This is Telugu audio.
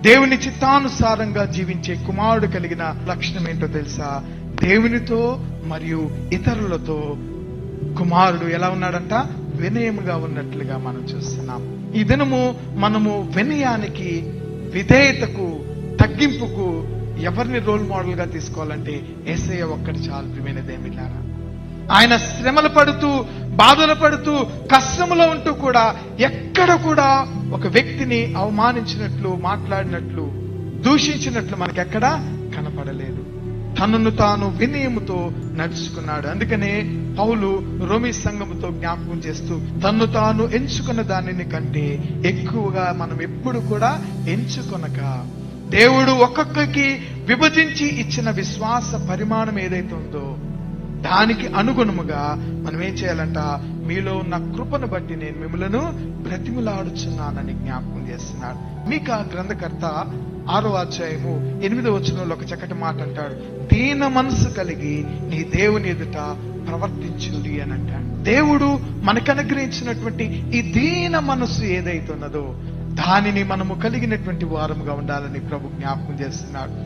దేవుని చిత్తానుసారంగా జీవించే కుమారుడు కలిగిన లక్షణం ఏంటో తెలుసా? దేవునితో మరియు ఇతరులతో కుమారుడు ఎలా ఉన్నాడంట? వినయముగా ఉన్నట్లుగా మనం చూస్తున్నాం. ఈ దినము మనము వినయానికి విధేయతకు తగ్గింపుకు ఎవరిని రోల్ మోడల్గా తీసుకోవాలంటే ఎస్ఐ ఒక్కటి చాలు ప్రియమైనదేమిలారా ఆయన శ్రమలు పడుతూ బాధలు పడుతూ కష్టములో ఉంటూ కూడా ఎక్కడ కూడా ఒక వ్యక్తిని అవమానించినట్లు మాట్లాడినట్లు దూషించినట్లు మనకెక్కడా కనపడలేదు. తనను తాను వినయముతో నడుచుకున్నాడు. అందుకనే పౌలు రోమి సంఘముతో జ్ఞాపకం చేస్తూ తన్ను తాను ఎంచుకున్న దానిని కంటే ఎక్కువగా మనం ఎప్పుడు కూడా ఎంచుకొనక దేవుడు ఒక్కొక్కరికి విభజించి ఇచ్చిన విశ్వాస పరిమాణం ఏదైతే ఉందో దానికి అనుగుణముగా మనం ఏం చేయాలంట మీలో ఉన్న కృపను బట్టి నేను మిమ్మలను బ్రతిములాడుచున్నానని జ్ఞాపకం చేస్తున్నాడు. మీకు ఆ గ్రంథకర్త ఆరో అధ్యాయము ఎనిమిదో వచనంలో ఒక చక్కటి మాట అంటాడు. దీన మనసు కలిగి నీ దేవుని ఎదుట ప్రవర్తించుడి అని అంటాడు. దేవుడు మనకు అనుగ్రహించినటువంటి ఈ దీన మనస్సు ఏదైతే ఉన్నదో దానిని మనము కలిగినటువంటి వారముగా ఉండాలని ప్రభు జ్ఞాపకం చేస్తున్నాడు.